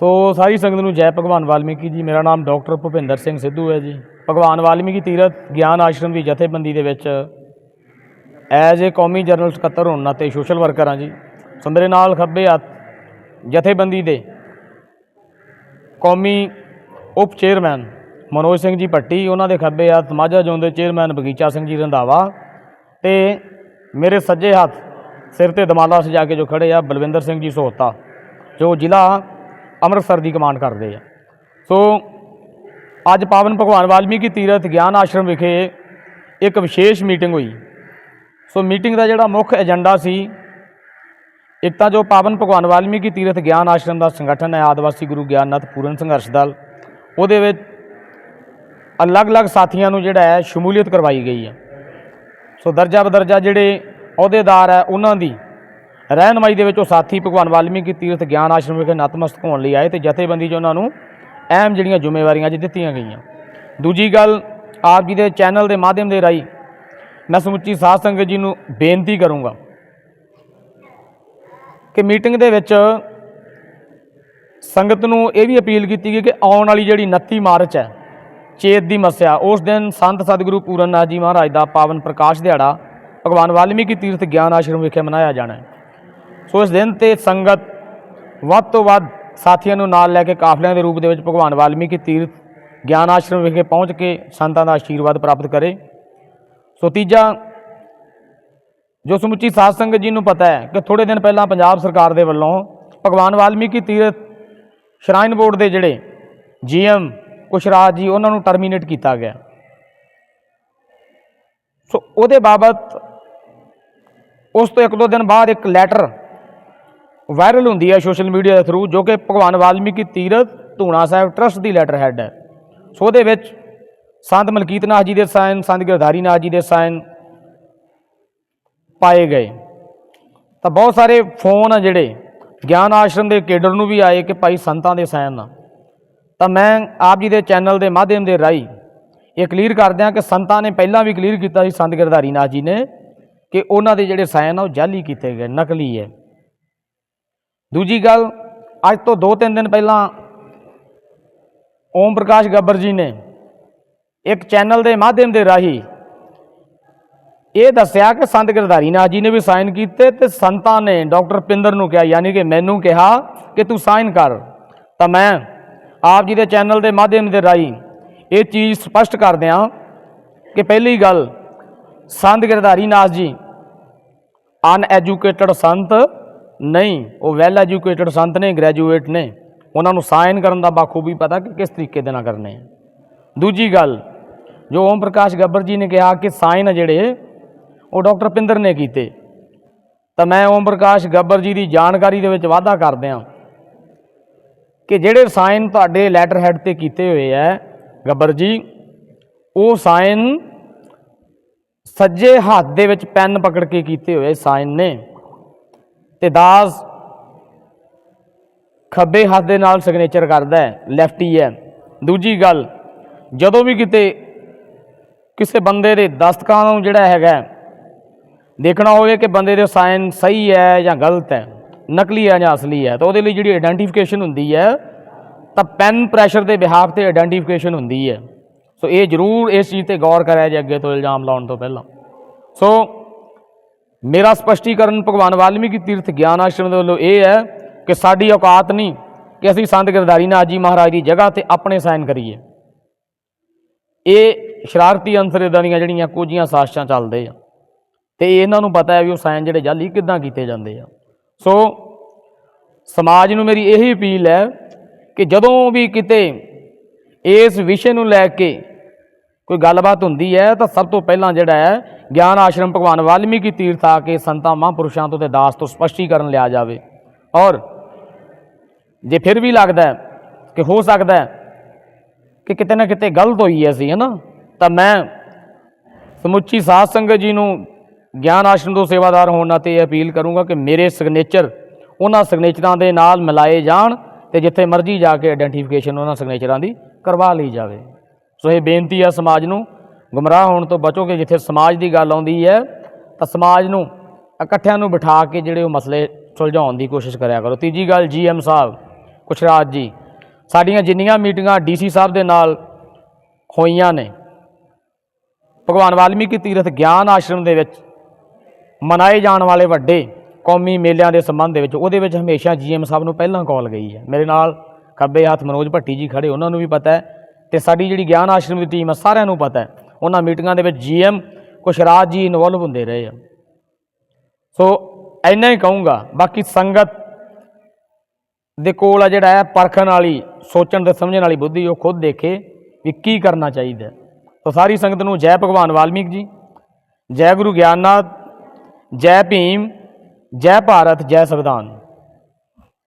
ਸੋ ਸਾਰੀ ਸੰਗਤ ਨੂੰ ਜੈ ਭਗਵਾਨ ਵਾਲਮੀਕੀ ਜੀ। ਮੇਰਾ ਨਾਮ ਡਾਕਟਰ ਭੁਪਿੰਦਰ ਸਿੰਘ ਸਿੱਧੂ ਹੈ ਜੀ। ਭਗਵਾਨ ਵਾਲਮੀਕੀ ਤੀਰਥ ਗਿਆਨ ਆਸ਼ਰਮ ਦੀ ਜਥੇਬੰਦੀ ਦੇ ਵਿੱਚ ਐਜ਼ ਏ ਕੌਮੀ ਜਨਰਲ ਸਕੱਤਰ ਹੋਣ ਨਾਤੇ ਸੋਸ਼ਲ ਵਰਕਰ ਹਾਂ ਜੀ। ਸੋ ਮੇਰੇ ਨਾਲ ਖੱਬੇ ਹੱਥ ਜਥੇਬੰਦੀ ਦੇ ਕੌਮੀ ਉਪ ਚੇਅਰਮੈਨ ਮਨੋਜ ਸਿੰਘ ਜੀ ਭੱਟੀ, ਉਹਨਾਂ ਦੇ ਖੱਬੇ ਹੱਥ ਮਾਝਾ ਜ਼ੋਨ ਦੇ ਚੇਅਰਮੈਨ ਬਗੀਚਾ ਸਿੰਘ ਜੀ ਰੰਧਾਵਾ ਤੇ ਮੇਰੇ ਸੱਜੇ ਹੱਥ ਸਿਰ ਤੇ ਦਮਾਲਾ ਸਜਾ ਕੇ ਜੋ ਖੜੇ ਆ ਬਲਵਿੰਦਰ ਸਿੰਘ ਜੀ ਸੋਹਤਾ, ਜੋ ਜ਼ਿਲ੍ਹਾ ਅੰਮ੍ਰਿਤਸਰ ਦੀ ਕਮਾਂਡ ਕਰਦੇ ਆ। ਸੋ, ਅੱਜ ਪਾਵਨ ਭਗਵਾਨ ਵਾਲਮੀਕੀ ਤੀਰਥ ਗਿਆਨ ਆਸ਼ਰਮ ਵਿਖੇ ਇੱਕ ਵਿਸ਼ੇਸ਼ ਮੀਟਿੰਗ ਹੋਈ। ਸੋ ਮੀਟਿੰਗ ਦਾ ਜਿਹੜਾ ਮੁੱਖ ਏਜੰਡਾ ਸੀ, ਇੱਕ ਤਾਂ ਜੋ ਪਾਵਨ ਭਗਵਾਨ ਵਾਲਮੀਕੀ ਤੀਰਥ ਗਿਆਨ ਆਸ਼ਰਮ ਦਾ ਸੰਗਠਨ ਹੈ, ਆਦਿਵਾਸੀ ਗੁਰੂ ਗਿਆਨਨਾਥ ਪੂਰਨ ਸੰਘਰਸ਼ ਦਲ। ਉਹਦੇ ਵਿੱਚ ਅਲੱਗ-ਅਲੱਗ ਸਾਥੀਆਂ ਨੂੰ ਜਿਹੜਾ ਹੈ, ਸ਼ਮੂਲੀਅਤ ਕਰਵਾਈ ਗਈ ਹੈ। ਸੋ ਦਰਜਾ ਬਦਰਜਾ ਜਿਹੜੇ ਅਹੁਦੇਦਾਰ ਹੈ, ਉਹਨਾਂ ਦੀ ਰਹਿਨਮਾਈ ਦੇ ਵਿੱਚ ਉਹ ਸਾਥੀ ਭਗਵਾਨ ਵਾਲਮੀਕੀ ਤੀਰਥ ਗਿਆਨ ਆਸ਼ਰਮ ਵਿਖੇ ਨਤਮਸਤਕ ਹੋਣ ਲਈ ਆਏ ਤੇ ਜਥੇਬੰਦੀ 'ਚ ਉਹਨਾਂ ਨੂੰ ਅਹਿਮ ਜਿਹੜੀਆਂ ਜ਼ਿੰਮੇਵਾਰੀਆਂ ਅੱਜ ਦਿੱਤੀਆਂ ਗਈਆਂ। ਦੂਜੀ ਗੱਲ, ਆਪ ਜੀ ਦੇ ਚੈਨਲ ਦੇ ਮਾਧਿਅਮ ਦੇ ਰਾਹੀਂ ਮੈਂ ਸਮੁੱਚੀ ਸਾਧ ਸੰਗਤ ਜੀ ਨੂੰ ਬੇਨਤੀ ਕਰੂੰਗਾ ਕਿ ਮੀਟਿੰਗ ਦੇ ਵਿੱਚ ਸੰਗਤ ਨੂੰ ਇਹ ਵੀ ਅਪੀਲ ਕੀਤੀ ਗਈ ਕਿ ਆਉਣ ਵਾਲੀ ਜਿਹੜੀ 29 ਮਾਰਚ ਹੈ, ਚੇਤ ਦੀ ਮੱਸਿਆ, ਉਸ ਦਿਨ ਸੰਤ ਸਤਿਗੁਰੂ ਪੂਰਨ ਨਾਥ ਜੀ ਮਹਾਰਾਜ ਦਾ ਪਾਵਨ ਪ੍ਰਕਾਸ਼ ਦਿਹਾੜਾ ਭਗਵਾਨ ਵਾਲਮੀਕੀ ਤੀਰਥ ਗਿਆਨ ਆਸ਼ਰਮ ਵਿਖੇ ਮਨਾਇਆ ਜਾਣਾ ਹੈ। ਸੋ ਇਸ ਦਿਨ ਤੇ ਸੰਗਤ ਵੱਧ ਤੋਂ ਵੱਧ ਸਾਥੀਆਂ ਨੂੰ ਨਾਲ ਲੈ ਕੇ ਕਾਫਲਿਆਂ ਦੇ ਰੂਪ ਦੇ ਵਿੱਚ ਭਗਵਾਨ ਵਾਲਮੀਕੀ ਤੀਰਥ, ਗਿਆਨ ਆਸ਼ਰਮ ਵਿਖੇ ਪਹੁੰਚ ਕੇ ਸੰਤਾਂ ਦਾ ਆਸ਼ੀਰਵਾਦ ਪ੍ਰਾਪਤ ਕਰੇ। ਸੋ ਤੀਜਾ, ਜੋ ਸਮੁੱਚੀ ਸਾਧ ਸੰਗਤ ਜੀ ਨੂੰ ਪਤਾ ਹੈ ਕਿ ਥੋੜੇ ਦਿਨ ਪਹਿਲਾਂ ਪੰਜਾਬ ਸਰਕਾਰ ਦੇ ਵੱਲੋਂ ਭਗਵਾਨ ਵਾਲਮੀਕੀ ਤੀਰਥ ਸ਼ਰਾਈਨ ਬੋਰਡ ਦੇ ਜਿਹੜੇ ਜੀਐਮ ਕੁਸ਼ਰਾਜ ਜੀ, ਉਹਨਾਂ ਨੂੰ ਟਰਮੀਨੇਟ ਕੀਤਾ ਗਿਆ। ਸੋ ਉਹਦੇ ਬਾਬਤ ਉਸ ਤੋਂ ਇੱਕ ਦੋ ਦਿਨ ਬਾਅਦ ਇੱਕ ਲੈਟਰ ਵਾਇਰਲ ਹੁੰਦੀ ਹੈ ਸੋਸ਼ਲ ਮੀਡੀਆ ਦੇ ਥਰੂ ਜੋ ਕਿ ਭਗਵਾਨ ਵਾਲਮੀਕੀ ਤੀਰਥ ਧੂਣਾ ਸਾਹਿਬ ਟਰਸਟ ਦੀ ਲੈਟਰ ਹੈਡ ਹੈ। ਸੋ ਉਹਦੇ ਵਿੱਚ ਸੰਤ ਮਲਕੀਤ ਨਾਥ ਜੀ ਦੇ ਸਾਇਨ ਸੰਤ ਗਿਰਧਾਰੀ ਨਾਥ ਜੀ ਦੇ ਸਾਇਨ ਪਾਏ ਗਏ। ਤਾਂ ਬਹੁਤ ਸਾਰੇ ਫੋਨ ਆ ਜਿਹੜੇ, ਗਿਆਨ ਆਸ਼ਰਮ ਦੇ ਕੇਡਰ ਨੂੰ ਵੀ ਆਏ ਕਿ ਭਾਈ ਸੰਤਾਂ ਦੇ ਸਾਈਨ ਆ। ਤਾਂ ਮੈਂ ਆਪ ਜੀ ਦੇ ਚੈਨਲ ਦੇ ਮਾਧਿਅਮ ਦੇ ਰਾਹੀਂ ਇਹ ਕਲੀਅਰ ਕਰ ਦਿਆਂ ਕਿ ਸੰਤਾਂ ਨੇ ਪਹਿਲਾਂ ਵੀ ਕਲੀਅਰ ਕੀਤਾ ਸੀ, ਸੰਤ ਗਿਰਧਾਰੀ ਨਾਥ ਜੀ ਨੇ, ਕਿ ਉਹਨਾਂ ਦੇ ਜਿਹੜੇ ਸਾਇਨ ਆ ਉਹ ਜਾਲੀ ਕੀਤੇ ਗਏ, ਨਕਲੀ ਹੈ। ਦੂਜੀ ਗੱਲ, ਅੱਜ ਤੋਂ 2-3 ਦਿਨ ਪਹਿਲਾਂ ਓਮ ਪ੍ਰਕਾਸ਼ ਗੱਬਰ ਜੀ ਨੇ ਇੱਕ ਚੈਨਲ ਦੇ ਮਾਧਿਅਮ ਦੇ ਰਾਹੀਂ ਇਹ ਦੱਸਿਆ ਕਿ ਸੰਤ ਗਿਰਧਾਰੀ ਨਾਥ ਜੀ ਨੇ ਵੀ ਸਾਈਨ ਕੀਤੇ ਤੇ ਸੰਤਾਂ ਨੇ ਡਾਕਟਰ ਪਿੰਦਰ ਨੂੰ ਕਿਹਾ, ਯਾਨੀ ਕਿ ਮੈਨੂੰ ਕਿਹਾ ਕਿ ਤੂੰ ਸਾਈਨ ਕਰ। ਤਾਂ ਮੈਂ ਆਪ ਜੀ ਦੇ ਚੈਨਲ ਦੇ ਮਾਧਿਅਮ ਦੇ ਰਾਹੀਂ ਇਹ ਚੀਜ਼ ਸਪਸ਼ਟ ਕਰ ਦਿਆਂ ਕਿ ਪਹਿਲੀ ਗੱਲ, ਸੰਤ ਗਿਰਧਾਰੀ ਨਾਥ ਜੀ ਅਨਐਜੂਕੇਟਡ ਸੰਤ ਨਹੀਂ, ਉਹ ਵੈਲ ਐਜੂਕੇਟਡ ਸੰਤ ਨੇ ਗ੍ਰੈਜੂਏਟ ਨੇ। ਉਹਨਾਂ ਨੂੰ ਸਾਈਨ ਕਰਨ ਦਾ ਬਾਖੂਬੀ ਪਤਾ ਕਿ ਕਿਸ ਤਰੀਕੇ ਦੇ ਨਾਲ ਕਰਨੇ ਆ। ਦੂਜੀ ਗੱਲ, ਜੋ ਓਮ ਪ੍ਰਕਾਸ਼ ਗੱਬਰ ਜੀ ਨੇ ਕਿਹਾ ਕਿ ਸਾਈਨ ਜਿਹੜੇ, ਉਹ ਡਾਕਟਰ ਪਿੰਦਰ ਨੇ ਕੀਤੇ। ਤਾਂ ਮੈਂ ਓਮ ਪ੍ਰਕਾਸ਼ ਗੱਬਰ ਜੀ ਦੀ ਜਾਣਕਾਰੀ ਦੇ ਵਿੱਚ ਵਾਅਦਾ ਕਰਦਿਆਂ ਕਿ ਜਿਹੜੇ ਸਾਈਨ ਤੁਹਾਡੇ ਲੈਟਰ ਹੈਡ ਤੇ ਕੀਤੇ ਹੋਏ ਐ ਗੱਬਰ ਜੀ, ਉਹ ਸਾਈਨ ਸੱਜੇ ਹੱਥ ਦੇ ਵਿੱਚ ਪੈਨ ਪਕੜ ਕੇ ਕੀਤੇ ਹੋਏ ਸਾਈਨ ਨੇ। ਤੇ ਦਾਸ ਖੱਬੇ ਹੱਥ ਦੇ ਨਾਲ ਸਿਗਨੇਚਰ ਕਰਦਾ ਹੈ ਲੈਫਟੀ ਹੈ। ਦੂਜੀ ਗੱਲ, ਜਦੋਂ ਵੀ ਕਿਤੇ ਕਿਸੇ ਬੰਦੇ ਦੇ ਦਸਤਕਾਂ ਨੂੰ ਜਿਹੜਾ ਹੈਗਾ, ਦੇਖਣਾ ਹੋਵੇ ਕਿ ਬੰਦੇ ਦੇ ਸਾਈਨ ਸਹੀ ਹੈ ਜਾਂ ਗਲਤ ਹੈ, ਨਕਲੀ ਹੈ ਜਾਂ ਅਸਲੀ ਹੈ, ਤਾਂ ਉਹਦੇ ਲਈ ਜਿਹੜੀ ਆਇਡੈਂਟੀਫਿਕੇਸ਼ਨ ਹੁੰਦੀ ਹੈ, ਤਾਂ ਪੈਨ ਪ੍ਰੈਸ਼ਰ ਦੇ ਬਿਹਾਫ ਤੇ ਆਇਡੈਂਟੀਫਿਕੇਸ਼ਨ ਹੁੰਦੀ ਹੈ। ਸੋ ਇਹ ਜ਼ਰੂਰ ਇਸ ਚੀਜ਼ ਤੇ ਗੌਰ ਕਰਿਆ ਜੇ ਅੱਗੇ ਤੋਂ ਇਲਜ਼ਾਮ ਲਾਉਣ ਤੋਂ ਪਹਿਲਾਂ। ਸੋ ਮੇਰਾ ਸਪਸ਼ਟੀਕਰਨ ਭਗਵਾਨ ਵਾਲਮੀਕੀ ਤੀਰਥ ਗਿਆਨ ਆਸ਼ਰਮ ਦੇ ਵੱਲੋਂ ਇਹ ਹੈ ਕਿ ਸਾਡੀ ਔਕਾਤ ਨਹੀਂ ਕਿ ਅਸੀਂ ਸੰਤ ਗਿਰਧਾਰੀ ਨਾਥ ਜੀ ਮਹਾਰਾਜ ਦੀ ਜਗ੍ਹਾ ਤੇ ਆਪਣੇ ਸਾਈਨ ਕਰੀਏ। ਇਹ ਸ਼ਰਾਰਤੀ ਅੰਸਰ ਇਦਾਂ ਦੀਆਂ ਜਿਹੜੀਆਂ ਕੁਝੀਆਂ ਸਾਸ਼ਾਂ ਚੱਲਦੇ ਆ ਤੇ ਇਹਨਾਂ ਨੂੰ ਪਤਾ ਹੈ ਵੀ ਉਹ ਸਾਈਨ ਜਿਹੜੇ ਜਾਲੀ ਕਿੱਦਾਂ ਕੀਤੇ ਜਾਂਦੇ ਆ। ਸੋ ਸਮਾਜ ਨੂੰ ਮੇਰੀ ਇਹੀ ਅਪੀਲ ਹੈ ਕਿ ਜਦੋਂ ਵੀ ਕਿਤੇ ਇਸ ਵਿਸ਼ੇ ਨੂੰ ਲੈ ਕੇ ਕੋਈ ਗੱਲਬਾਤ ਹੁੰਦੀ ਹੈ ਤਾਂ ਸਭ ਤੋਂ ਪਹਿਲਾਂ ਜਿਹੜਾ ਹੈ, ਗਿਆਨ ਆਸ਼ਰਮ ਭਗਵਾਨ ਵਾਲਮੀਕੀ ਤੀਰਥ ਆ ਕੇ ਸੰਤਾਂ ਮਹਾਂਪੁਰਸ਼ਾਂ ਤੋਂ ਤੇ ਦਾਸ ਤੋਂ ਸਪਸ਼ਟੀਕਰਨ ਲਿਆ ਜਾਵੇ। ਔਰ ਜੇ ਫਿਰ ਵੀ ਲੱਗਦਾ ਹੈ ਕਿ ਹੋ ਸਕਦਾ ਹੈ ਕਿ ਕਿਤੇ ਨਾ ਕਿਤੇ ਗਲਤ ਹੋਈ ਹੈ ਸੀ ਹਨਾ ਤਾਂ ਮੈਂ ਸਮੁੱਚੀ ਸਾਧ ਸੰਗਤ ਜੀ ਨੂੰ ਗਿਆਨ ਆਸ਼ਰਮ ਤੋਂ ਸੇਵਾਦਾਰ ਹੋਣ ਨਾਤੇ ਇਹ ਅਪੀਲ ਕਰੂੰਗਾ ਕਿ ਮੇਰੇ ਸਿਗਨੇਚਰ ਉਹਨਾਂ ਸਿਗਨੇਚਰਾਂ ਦੇ ਨਾਲ ਮਿਲਾਏ ਜਾਣ ਤੇ ਜਿੱਥੇ ਮਰਜ਼ੀ ਜਾ ਕੇ ਆਇਡੈਂਟੀਫਿਕੇਸ਼ਨ ਉਹਨਾਂ ਸਿਗਨੇਚਰਾਂ ਦੀ ਕਰਵਾ ਲਈ ਜਾਵੇ। ਸੋ ਇਹ ਬੇਨਤੀ ਆ ਸਮਾਜ ਨੂੰ, ਗੁੰਮਰਾਹ ਹੋਣ ਤੋਂ ਬਚੋਗੇ ਜਿੱਥੇ ਸਮਾਜ ਦੀ ਗੱਲ ਆਉਂਦੀ ਹੈ, ਤਾਂ ਸਮਾਜ ਨੂੰ ਇਕੱਠਿਆਂ ਨੂੰ ਬਿਠਾ ਕੇ ਜਿਹੜੇ ਉਹ ਮਸਲੇ ਸੁਲਝਾਉਣ ਦੀ ਕੋਸ਼ਿਸ਼ ਕਰਿਆ ਕਰੋ। ਤੀਜੀ ਗੱਲ ਜੀਐਮ ਸਾਹਿਬ ਕੁਸ਼ਰਾਜ ਜੀ, ਸਾਡੀਆਂ ਜਿੰਨੀਆਂ ਮੀਟਿੰਗਾਂ ਡੀਸੀ ਸਾਹਿਬ ਦੇ ਨਾਲ ਹੋਈਆਂ ਨੇ, ਭਗਵਾਨ ਵਾਲਮੀਕੀ ਤੀਰਥ ਗਿਆਨ ਆਸ਼ਰਮ ਦੇ ਵਿੱਚ ਮਨਾਏ ਜਾਣ ਵਾਲੇ ਵੱਡੇ ਕੌਮੀ ਮੇਲਿਆਂ ਦੇ ਸੰਬੰਧ ਦੇ ਵਿੱਚ, ਉਹਦੇ ਵਿੱਚ ਹਮੇਸ਼ਾ ਜੀਐਮ ਸਾਹਿਬ ਨੂੰ ਪਹਿਲਾਂ ਕਾਲ ਗਈ ਹੈ। ਮੇਰੇ ਨਾਲ ਖੱਬੇ ਹੱਥ ਮਨੋਜ ਭੱਟੀ ਜੀ ਖੜੇ, ਉਹਨਾਂ ਨੂੰ ਵੀ ਪਤਾ ਹੈ ਤੇ ਸਾਡੀ ਜਿਹੜੀ ਗਿਆਨ ਆਸ਼ਰਮ ਦੀ ਟੀਮ ਆ, ਸਾਰਿਆਂ ਨੂੰ ਪਤਾ ਹੈ। ਉਹਨਾਂ ਮੀਟਿੰਗਾਂ ਦੇ ਵਿੱਚ ਜੀਐਮ ਕੁਸ਼ਰਾਜ ਜੀ ਇਨਵੋਲਵ ਹੁੰਦੇ ਰਹੇ ਆ। ਸੋ ਇੰਨਾ ਹੀ ਕਹੂੰਗਾ, ਬਾਕੀ ਸੰਗਤ ਦੇ ਕੋਲ ਆ ਜਿਹੜਾ ਹੈ, ਪਰਖਣ ਵਾਲੀ, ਸੋਚਣ ਤੇ ਸਮਝਣ ਵਾਲੀ ਬੁੱਧੀ, ਉਹ ਖੁਦ ਦੇਖੇ ਵੀ ਕੀ ਕਰਨਾ ਚਾਹੀਦਾ ਸੋ ਸਾਰੀ ਸੰਗਤ ਨੂੰ ਜੈ ਭਗਵਾਨ ਵਾਲਮੀਕ ਜੀ, ਜੈ ਗੁਰੂ ਗਿਆਨਨਾਥ, ਜੈ ਭੀਮ, ਜੈ ਭਾਰਤ, ਜੈ ਸੰਵਿਧਾਨ।